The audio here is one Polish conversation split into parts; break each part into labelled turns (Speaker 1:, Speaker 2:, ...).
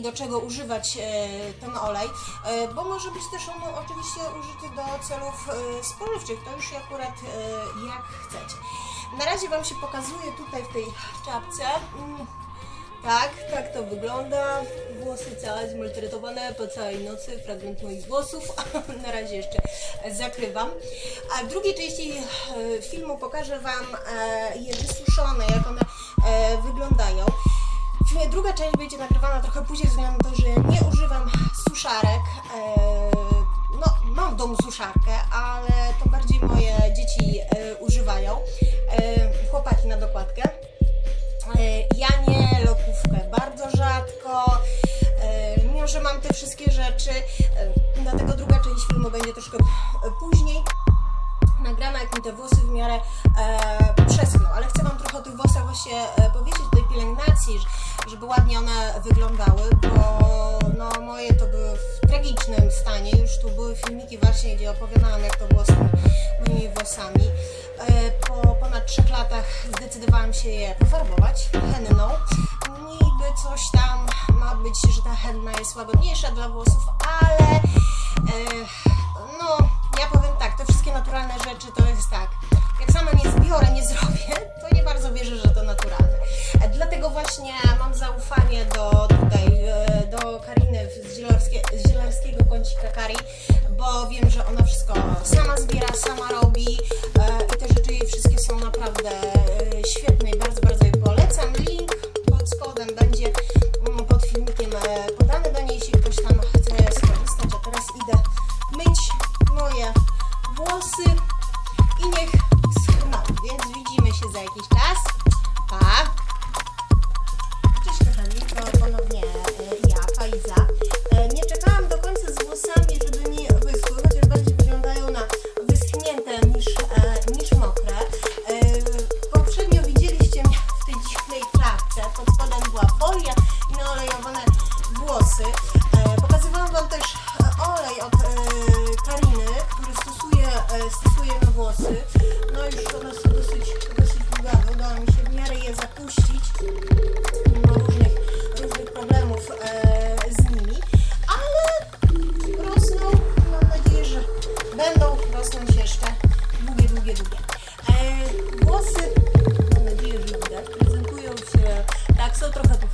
Speaker 1: do czego używać e, ten olej, e, bo może być też on oczywiście użyty do celów e, spożywczych, to już akurat e, jak chcecie. Na razie Wam się pokazuje tutaj w tej czapce. Mm, Tak, tak to wygląda. Włosy całe zmaltretowane po całej nocy, fragment moich włosów. Na razie jeszcze zakrywam. A w drugiej części e, filmu pokażę Wam e, je wysuszone, jak one e, wyglądają. W- Druga część będzie nagrywana trochę później, ze względu na to, że nie używam suszarek. E, no, mam w domu suszarkę, ale to bardziej moje dzieci e, używają. E, chłopaki na dokładkę. Ja nie lokówkę bardzo rzadko, mimo że mam te wszystkie rzeczy, dlatego druga część filmu będzie troszkę później nagrana, jak mi te włosy w miarę e, przeschną, ale chcę Wam trochę włosach właśnie e, powiedzieć, o tej pielęgnacji, żeby ładnie one wyglądały, bo no, moje to były w tragicznym stanie, już tu były filmiki właśnie, gdzie opowiadałam, jak to było z moimi włosami. E, po ponad trzech latach zdecydowałam się je pofarbować henną. Niby coś tam ma być, że ta henna jest łagodniejsza dla włosów, ale e, no, ja powiem tak, te wszystkie naturalne rzeczy to jest tak. Jak sama nie zbiorę, nie zrobię,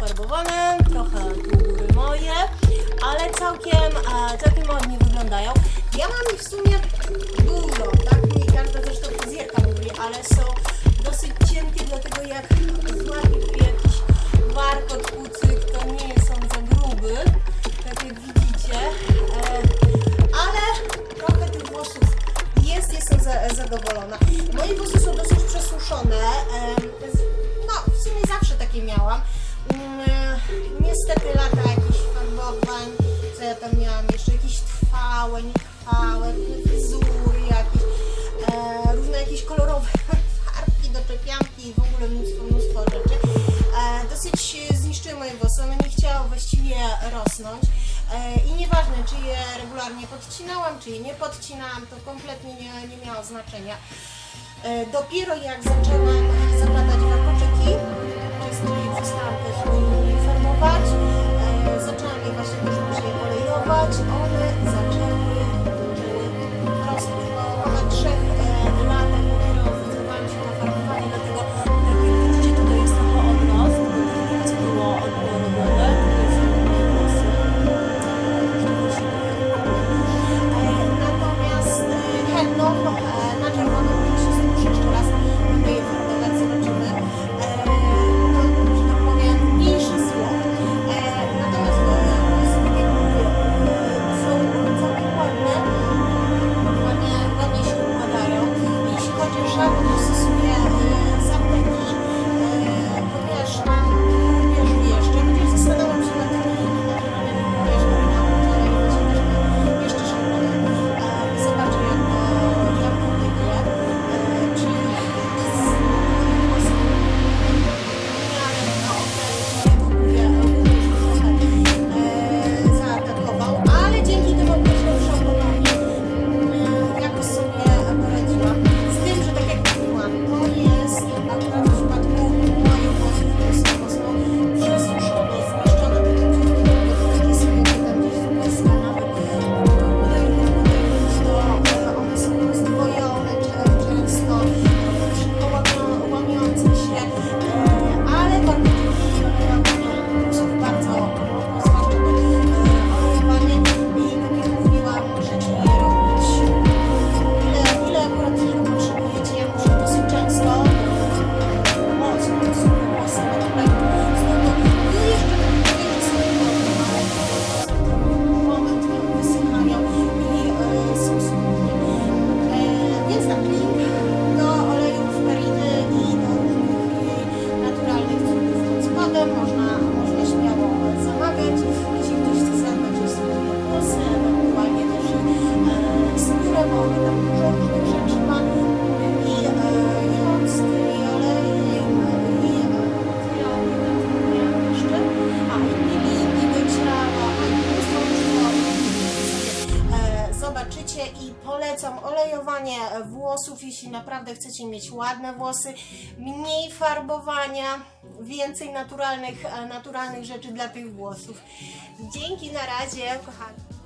Speaker 1: pofarbowane, trochę tu góry moje, ale całkiem, całkiem ładnie wyglądają. Ja mam ich w sumie dużo, tak mi każda zresztą fryzjerka mówi, ale są dosyć cienkie, dlatego jak złapie tu jakiś warkot, kucyk, tam miałam jeszcze, jakieś trwałe, nietrwałe, fryzury jakieś, e, różne jakieś kolorowe farbki, doczepianki i w ogóle mnóstwo, mnóstwo rzeczy. E, dosyć zniszczyły moje włosy, one nie chciały właściwie rosnąć. E, I nieważne, czy je regularnie podcinałam, czy je nie podcinałam, to kompletnie nie, nie miało znaczenia. E, Dopiero jak zaczęłam zakładać warkoczyki, czystki przestałam też nimi farbować, e, zaczęłam je właśnie też olejować, one włosów, jeśli naprawdę chcecie mieć ładne włosy, mniej farbowania, więcej naturalnych, e, naturalnych rzeczy dla tych włosów. Dzięki na razie, kochani.